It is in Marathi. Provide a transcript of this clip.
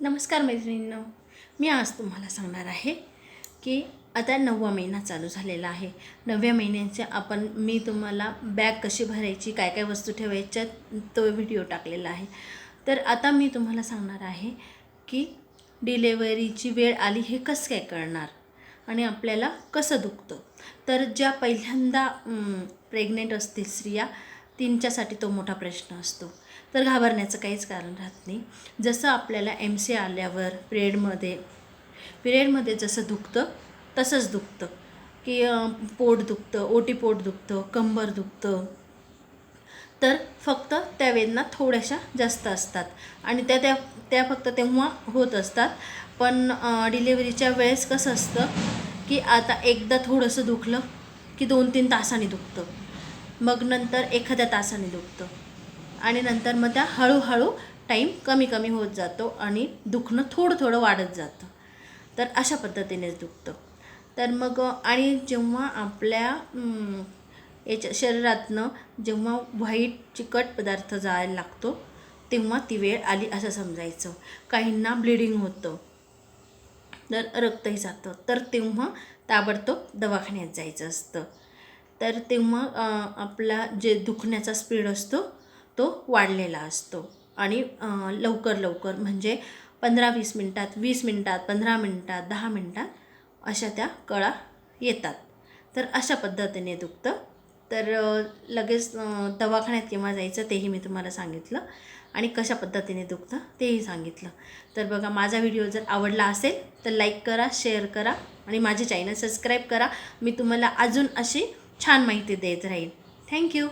नमस्कार मैत्रिणींनो मी आज तुम्हाला सांगणार आहे की आता नववा महिना चालू झालेला आहे. नवव्या महिन्यांचे आपण मी तुम्हाला बॅग कशी भरायची काय काय वस्तू ठेवायच्या तो व्हिडिओ टाकलेला आहे. तर आता मी तुम्हाला सांगणार आहे की डिलेवरीची वेळ आली हे कसं काय कळणार आणि आपल्याला कसं दुखतं. तर ज्या पहिल्यांदा प्रेग्नेंट असतील स्त्रिया तीनच्यासाठी तो मोठा प्रश्न असतो. तर घाबरण्याचं काहीच कारण राहत नाही. जसं आपल्याला एम सी आल्यावर पिरियडमध्ये पिरियडमध्ये जसं दुखतं तसंच दुखतं. की पोट दुखतं ओटी पोट दुखतं कंबर दुखतं. तर फक्त त्या वेदना थोड्याशा जास्त असतात. आणि त्या त्या त्या फक्त तेव्हा होत असतात. पण डिलेवरीच्या वेळेस कसं असतं की आता एकदा थोडंसं दुखलं की दोन तीन तासांनी दुखतं. मग नंतर एखाद्या तासाने दुखतं. आणि नंतर मग त्या हळूहळू टाईम कमी कमी होत जातो आणि दुखणं थोडं थोडं वाढत जातं. तर अशा पद्धतीनेच दुखतं. तर मग आणि जेव्हा आपल्या याच्या शरीरातनं जेव्हा व्हाईट चिकट पदार्थ जायला लागतो तेव्हा ती वेळ आली असं समजायचं. काहींना ब्लिडिंग होतं. तर रक्तही जातं. तर तेव्हा ताबडतोब दवाखान्यात जायचं असतं. तर तेव्हा आपला जे दुखण्याचा स्पीड असतो तो वाढलेला असतो. आणि लवकर लवकर म्हणजे पंधरा वीस मिनटात वीस मिनटात पंधरा मिनटात दहा मिनटात अशा त्या कळा येतात. तर अशा पद्धतीने दुखतं. तर लगेच दवाखान्यात केव्हा जायचं तेही मी तुम्हाला सांगितलं. आणि कशा पद्धतीने दुखतं तेही सांगितलं. तर बघा माझा व्हिडिओ जर आवडला असेल तर लाईक करा शेअर करा आणि माझे चॅनल सबस्क्राईब करा. मी तुम्हाला अजून अशी छान माहिती देत राहील. थँक्यू